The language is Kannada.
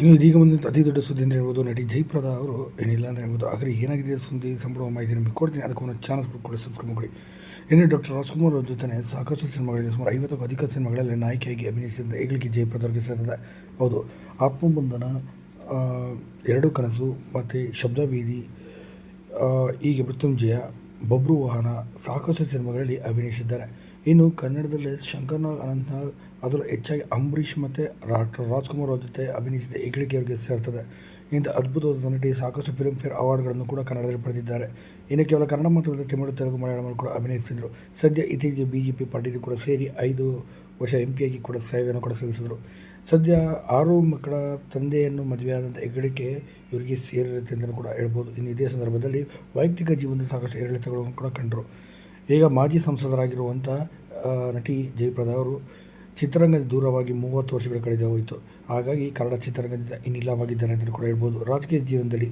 ಇನ್ನು ಇದೀಗ ಬಂದಂಥ ಅತಿ ದೊಡ್ಡ ಸುದ್ದಿ ಅಂತ ಹೇಳ್ಬೋದು, ನಟಿ ಜೈಪ್ರದ ಅವರು ಏನಿಲ್ಲ ಅಂತ ಹೇಳ್ಬೋದು. ಆದರೆ ಏನಾಗಿದೆ ಸುದ್ದಿ ಸಂಪೂರ್ಣ ಮಾಹಿತಿ ನಿಮಗೆ ಕೊಡ್ತೀನಿ. ಅದಕ್ಕೆ ಒಂದು ಚಾನಲ್ ಕೂಡ ಸಬ್ಸ್ಕ್ರೈಬ್ ಮಾಡಿ ಇನ್ನು ಡಾಕ್ಟರ್ ರಾಜ್ಕುಮಾರ್ ಅವ್ರ ಜೊತೆ ಸಾಕಷ್ಟು ಸಿನಿಮಾಗಳಲ್ಲಿ ಸುಮಾರು ಐವತ್ತಕ್ಕೂ ಅಧಿಕ ಸಿನಿಮಾಗಳಲ್ಲಿ ನಾಯಕಿಯಾಗಿ ಅಭಿನಯಿಸಿದ ಹೆಗ್ಗಳಿಕೆ ಜಯಪ್ರದ ಅವರಿಗೆ ಸೇರ್ತದೆ ಹೌದು, ಆತ್ಮಬಂಧನ ಎರಡು ಕನಸು ಮತ್ತು ಶಬ್ದ ಬೀದಿ ಹೀಗೆ ಮೃತ್ಯುಂಜಯ ಬಬ್ರು ವಾಹನ ಸಾಕಷ್ಟು ಸಿನಿಮಾಗಳಲ್ಲಿ ಅಭಿನಯಿಸಿದ್ದಾರೆ. ಇನ್ನು ಕನ್ನಡದಲ್ಲಿ ಶಂಕರ್ನಾಗ್, ಅನಂತ್ನಾಗ್, ಅದರಲ್ಲೂ ಹೆಚ್ಚಾಗಿ ಅಂಬರೀಷ್ ಮತ್ತು ಡಾಕ್ಟರ್ ರಾಜ್ಕುಮಾರ್ ಅವ್ರ ಜೊತೆ ಅಭಿನಯಿಸಿದ ಹೆಗ್ಗಳಿಕೆ ಅವರಿಗೆ ಸೇರ್ತದೆ. ಇಂಥ ಅದ್ಭುತವಾದ ನಟಿ ಸಾಕಷ್ಟು ಫಿಲ್ಮ್ ಫೇರ್ ಅವಾರ್ಡ್ಗಳನ್ನು ಕೂಡ ಕನ್ನಡದಲ್ಲಿ ಪಡೆದಿದ್ದಾರೆ. ಇನ್ನು ಕೇವಲ ಕನ್ನಡ ಮಾತ್ರವಲ್ಲದೆ ತಮಿಳು, ತೆಲುಗು ಮಲಯಾಳಮಲ್ಲಿ ಕೂಡ ಅಭಿನಯಿಸಿದರು ಸದ್ಯ ಇತ್ತೀಚೆಗೆ ಬಿ ಜೆ ಪಿ ಪಾರ್ಟಿಗೆ ಕೂಡ ಸೇರಿ ಐದು ವರ್ಷ ಎಂ ಪಿಯಾಗಿ ಕೂಡ ಸೇವೆಯನ್ನು ಕೂಡ ಸಲ್ಲಿಸಿದರು. ಸದ್ಯ ಆರು ಮಕ್ಕಳ ತಂದೆಯನ್ನು ಮದುವೆಯಾದಂಥ ಹೆಗ್ಗಳಿಕೆ ಇವರಿಗೆ ಸೇರಿರುತ್ತೆ ಅಂತಲೂ ಕೂಡ ಹೇಳ್ಬೋದು. ಇನ್ನು ಇದೇ ಸಂದರ್ಭದಲ್ಲಿ ವೈಯಕ್ತಿಕ ಜೀವನದ ಸಾಕಷ್ಟು ಏರಿಳಿತಗಳನ್ನು ಕೂಡ ಕಂಡರು. ಈಗ ಮಾಜಿ ಸಂಸದರಾಗಿರುವಂಥ ನಟಿ ಜಯಪ್ರದ ಅವರು ಚಿತ್ರರಂಗದ ದೂರವಾಗಿ ಮೂವತ್ತು ವರ್ಷಗಳ ಕಳೆದು ಹೋಯಿತು. ಹಾಗಾಗಿ ಕನ್ನಡ ಚಿತ್ರರಂಗದಿಂದ ಇನ್ನಿಲ್ಲವಾಗಿದ್ದಾರೆ ಅಂತಲೂ ಕೂಡ ಹೇಳ್ಬೋದು. ರಾಜಕೀಯ ಜೀವನದಲ್ಲಿ